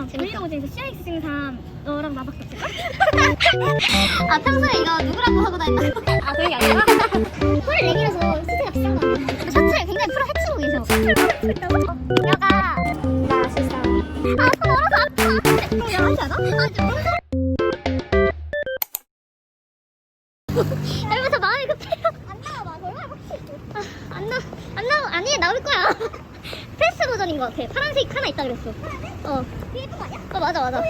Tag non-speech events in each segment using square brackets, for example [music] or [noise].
아 브이로그에서 CIX 증상 너랑 나밖에 없을까? 아 평소에 이거 누구라고 하고 다닌다고? [laughs] 아 그게 아니라 홀 내밀어서 시세가 비싼 거 아니야? 셔츠를 굉장히 프로 해치고 계셔. 여가 맛있어 아손 얼어서 아파. 그럼 야하지 않아? 아뭔 소리? 여러분서 마음이 급해요. 안 나와 봐. 얼마나 확실히. 안 나, 안 나와. 아니 나올 거야. [laughs] 패스 버전인 것 같아. 파란색 하나 있다 그랬어. 어. 예쁜 거 아니야? 어 맞아 맞아.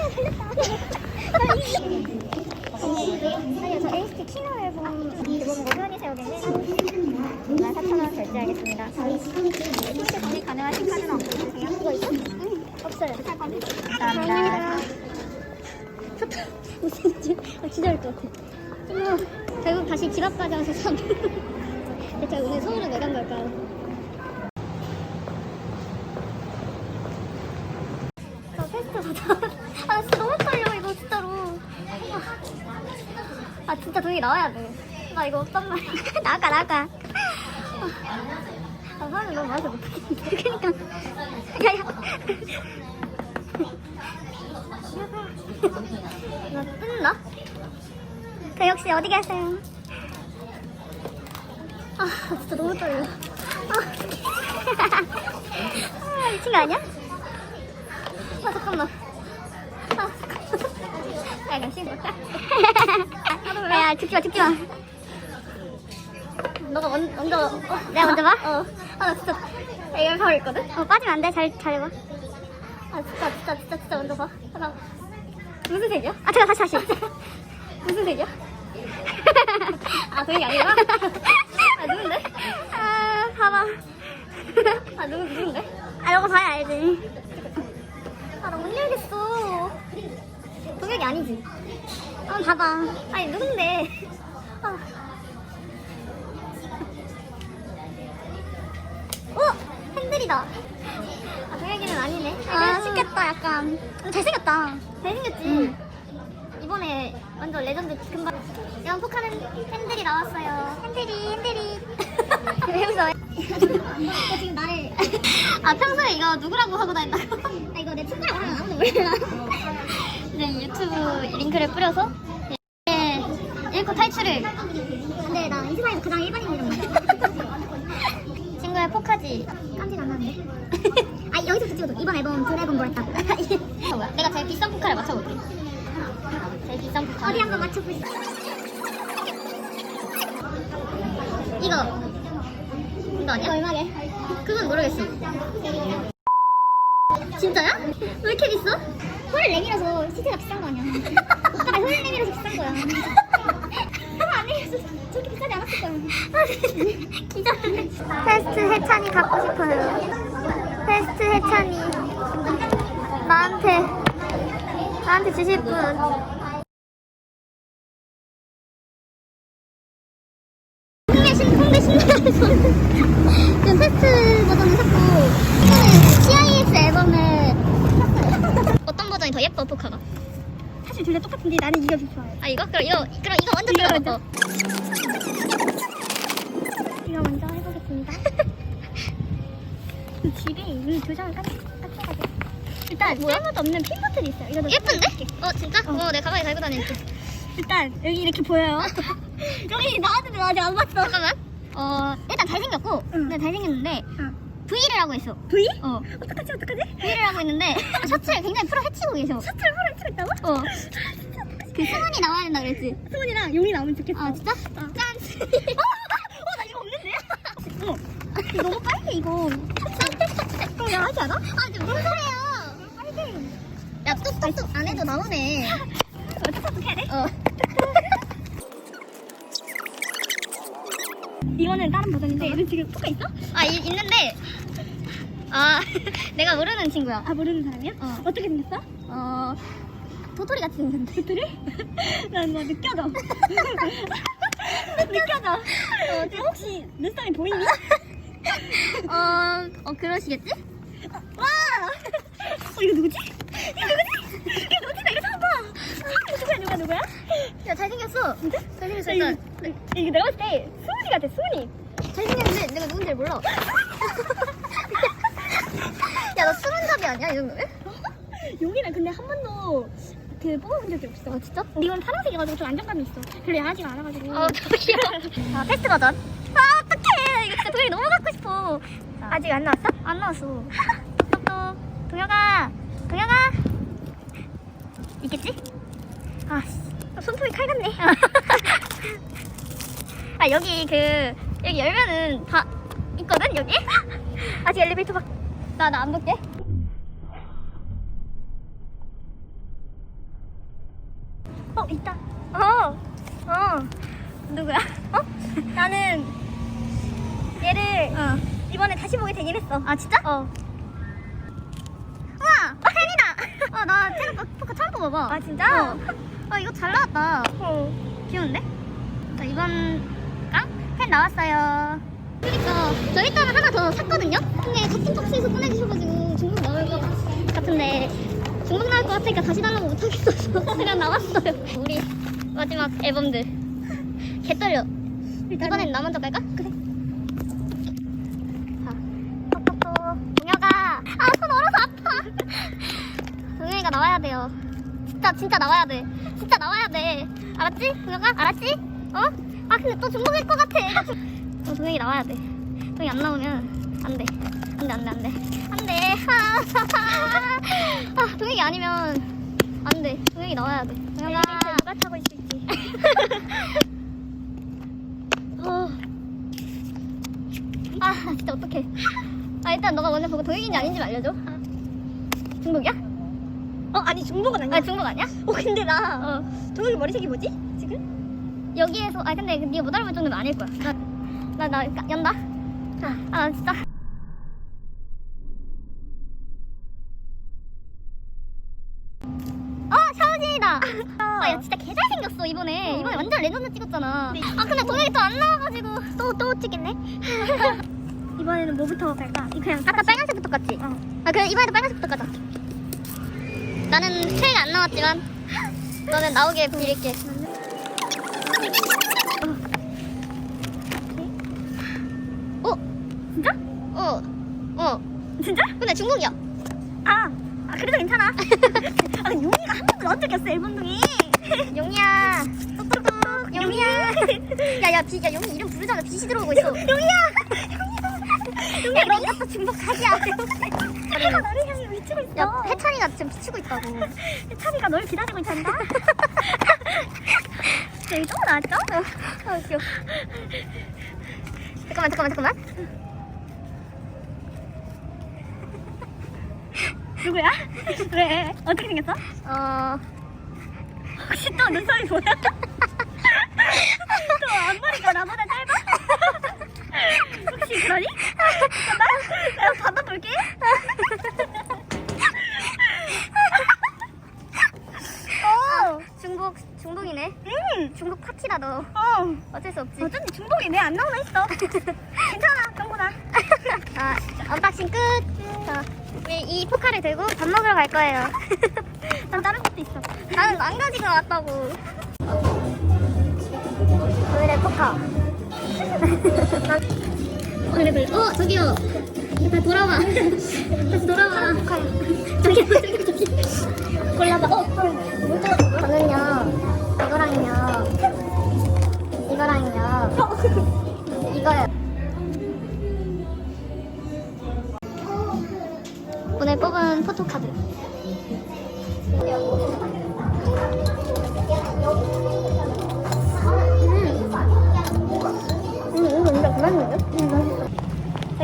아니요 저 NCT 키노 앨범 회원이 세우겠네 14,000원 결제하겠습니다 신규 정리 가능하신 카드는 없으세요? 이거 있어? 응. 없어요 감사합니다. 좋다 [laughs] 무슨 지 아, 기다릴 것 같아 어머, 결국 다시 집 앞까지 와서 산 대체 오늘 서울은 왜간 걸까요? 저 테스트 가자. [laughs] 아 진짜 너무 떨려 이거 진짜로. 아 진짜 동이 나와야 돼 나 이거 없단 말이야. [laughs] 나가 나가. 아 사람이 너무 많아서 못하겠는데. 그니까. 야야. 나 뜬다? 그 역시 어디 가세요? 아 진짜 너무 떨려 아, 아 미친 거 아니야? 아 잠깐만 아 잠깐만 야 잠시 야, 야 죽지 마 죽지 마 너가 먼, 먼저 어, 내가 먼저 봐? 어. 아, 나 진짜 야, 열파고 있거든? 어, 빠지면 안 돼. 잘, 잘 봐. 아, 진짜, 진짜, 진짜, 진짜 먼저 봐. 하나. 무슨 색이야? 아, 제가 다시, 다시. [laughs] 무슨 색이야? [laughs] 아, 그게 아니라? [laughs] 아, 누군데? 아, 봐봐. 아, 누구, 누군데? 아, 너가 봐야 알지. 아, 나못 열겠어. 동혁이 아니지? 아, 봐봐. 아니, 누군데? 아. 어? 핸들이다. 아, 동혁이는 아니네. 아, 맛있겠다, 약간. 근데 잘생겼다. 잘생겼지? 이번에 완전 레전드 금방. 연폭하는 핸들이 나왔어요. 핸들이. 왜 웃어? 너 지금 나를. [laughs] 아, 평소에 이거 누구라고 하고 다닌다고? 아, 이거 내 친구라고 하면 아무도 몰라. [laughs] 네, 유튜브 링크를 뿌려서. 네, 읽고 탈출을. 근데 나 인스타에서 가장 일반인이란 [laughs] 친구의 포카지 깜찍 안 나는데? 아 여기서부터 찍어줘 이번 앨범 드래곤볼 했다 뭐야? 내가 제일 비싼 포카를 맞춰볼게 제일 비싼 포카 어디 한번 맞춰볼까? 이거 이거 아니야? 얼마게? 그건 모르겠어 진짜야? 왜 이렇게 비싸? 홀 내밀어서 시세가 비싼 거 아니야 오빠가 홀 내밀어서 비싼 거야 하나 안 내밀어서 저렇게 비싸지 않았을 거야 기절해 테스트 해찬이 갖고 싶어요. 테스트 해찬이. 나한테, 나한테 주실 분. 지금 테스트 버전을 샀고 이거는 CIS 앨범을 어떤 버전이 더 예뻐 포카가? 사실 둘 다 똑같은데 나는 이거 더 좋아요. 아 이거? 그럼 이거 그럼 이거 먼저 이거 들어봐. 이거 먼저 해보겠습니다. 집에 이미 도장을 까 까쳐가지고 일단 잘못 없는 핀 버튼이 있어요. 이거 예쁜데? 어 진짜? 어, 내 가방에 달고 다닐게. 일단 여기 이렇게 보여요. [laughs] 여기 나왔는데 나 아직 안 봤어. 잠깐만. 어 일단 잘생겼고, 네 잘생겼는데 V를 하고 있어. V? 어. 어떡하지 어떡하지? V를 하고 있는데 셔츠를 굉장히 프로 해치고 계셔. 셔츠를 프로 해치고 있다고? 어. 그 승훈이 나와야 된다 그랬지. 승훈이랑 용이 나오면 좋겠어. 아 진짜? 짠. 어, 나 이거 없는데? 어머. [laughs] 이거 너무 빨개 이거. 그럼 야 하지 않아? 아 지금 뭔 소리야? 빨개. 야 뚝뚝뚝 안 해도 나오네. 돼? 어. 이거는 다른 버전인데 얘는 지금 포카 있어? 아 이, 있는데 아 [laughs] 내가 모르는 친구야. 아 모르는 사람이야? 어. 어떻게 생겼어? 어 도토리 같이 생겼는데. 도토리? [laughs] 난뭐 느껴져. [laughs] 느껴져. 어 지금 혹시 내 스타일 보이니? 어, 어 그러시겠지? 와! 어 이거 누구지? 이거 누구지? 이거 누구지? 나 이거 처음 봐. 아, 누구야 누구야 누구야? 야 잘생겼어. 진짜? 잘생겼어. 일단 이거 내가 봤을 때 수은이 같아 수은이. 잘생겼는데 내가 누군지 몰라. 야너 수문잡이 아니야 이 정도면? 용이는 근데 한 번도 그 뽑아본 적이 없어. 진짜? 근데 이건 파란색이가지고 좀 안정감이 있어. 별로 야하지가 않아가지고. 어, 저기요. 아, 테스트 [laughs] 버전. 아, 어떡해. 이거 진짜 동영이 너무 갖고 싶어. 아직 안 나왔어? 안 나왔어. 똑똑. 동혁아. 동혁아. 있겠지? 아, 씨. 손톱이 칼 같네. [laughs] 아, 여기 그, 여기 열면은 다 있거든, 여기? 아직 엘리베이터 밖. 나, 나 안 볼게. 어, 있다. 어, 어. 누구야? 어? 나는 얘를 어. 이번에 다시 보게 되긴 했어. 아, 진짜? 어. 우와! 어, 팬이다! [laughs] 어, 나 테라 포카 처음 뽑아봐. 아, 진짜? 어. 어, 이거 잘 나왔다. 어. 귀여운데? 자, 이번 깡? 팬 나왔어요. 그러니까 저 일단은 하나 더 샀거든요? 근데 같은 박스에서 꺼내주셔가지고 중복 나올 것 같은데 중복 나올 것 같으니까 다시 달라고 못하겠어서 [laughs] 그냥 나왔어요. 우리 마지막 앨범들. 개 떨려. 이번엔 나 먼저 갈까? 그래. 자. 동혁아. 아, 손 얼어서 아파. 동혁이가 나와야 돼요. 진짜, 진짜 나와야 돼. 진짜 나와야 돼. 알았지? 동혁아? 알았지? 어? 아, 근데 또 중복일 것 같아. 어, 동혁이 나와야 돼. 동혁이 안 나오면 안 돼. 안 돼, 안 돼, 안 돼. 안 돼. [laughs] 아, 동혁이 아니면 안 돼. 동혁이 나와야 돼. 동혁아. 누가 타고 있을지. [laughs] 어. 아 진짜 어떡해 아 일단 너가 먼저 보고 동혁인지 아닌지 알려줘 중복이야? 어, 아니 중복은 아니야. 아 중복 아니야? 어, 근데 나 어 동욱이 머리색이 뭐지? 지금? 여기에서 아 근데 네가 못 알아볼 정도는 아닐 거야 나 나 나 연다 아 진짜 어 샤오진이다 아 야 진짜 개 잘생겼어 이번에 어. 이번에 완전 레전드 찍었잖아 네. 아 근데 동혁이 또 안 나와가지고 또 또 찍겠네. [laughs] 이번에는 뭐부터 갈까? 이 그냥 아까 빨간색부터 갔지? 어. 아 그래 이번에도 빨간색부터 가자 나는 트레이가 안 나왔지만 너는 나오게 빌릴게 진짜? 어? 어 진짜? 근데 중국이야 아, 아 그래도 괜찮아. [laughs] 아, 용이가 한 번도 안 앨범 중에. 용이야 똑똑똑 용이야 야 야 비, 야 용이 이름 부르자마자 빛이 들어오고 있어 용이야. 야너 이것도 중복 사기야 차가 너를 향해 미치고 있어. 야 해찬이가 지금 비치고 있다고 차비가 널 기다리고 있단다. 여기 또 나왔죠? 아 귀여워 잠깐만 잠깐만 잠깐만 누구야? [laughs] 왜? 어떻게 생겼어? 어 혹시 또 눈썹이 뭐야? 또 앞머리가 나보다 짧아? 혹시 그러니? 잠깐만, 내가 받아볼게. 어, 중복 중복이네. 음, 중복 파티다 너. 어. 어쩔 수 없지. 어쩐지 중복이 왜 안 나오나 했어. 괜찮아, 경보다. 자, 언박싱 끝. 이 포카를 들고 밥 먹으러 갈 거예요. [laughs] 난 다른 것도 있어. 나는 안 가지고 왔다고. 오늘의 포카. [laughs] 그래 그래. 어 저기요. 다 돌아와. [laughs] 다시 돌아와. 저기요 저기 저기. 골라봐. 어. 저는요 이거랑요 이거랑요 이거요.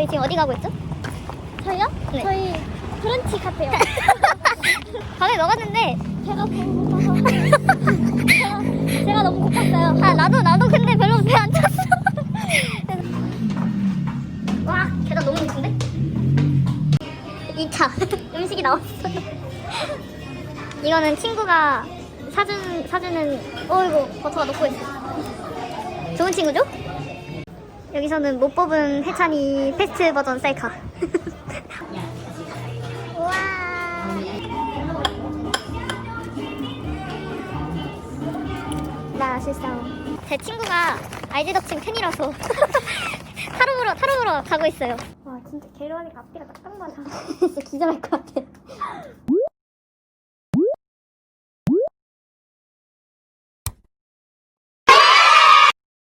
저희 지금 어디 가고 있죠? 저희요? 네. 저희 브런치 카페요. [laughs] 밤에 먹었는데 제가 배고파서. 제가, 제가 너무 고팠어요. 아 나도 나도 근데 별로 배 안 찼어. [laughs] 와 계단 너무 깊은데? 2차 음식이 나왔어. 이거는 친구가 사준 사주는 어이구 버터가 녹고 있어. 좋은 친구죠? 여기서는 못 뽑은 해찬이 패스트 버전 셀카. 우와. 나 실상 제 친구가 아이디 덕친 팬이라서 타로 보러 타로 보러 가고 있어요. 와, 진짜 게로하니까 앞뒤가 딱 맞아. [laughs] 진짜 기절할 것 같아.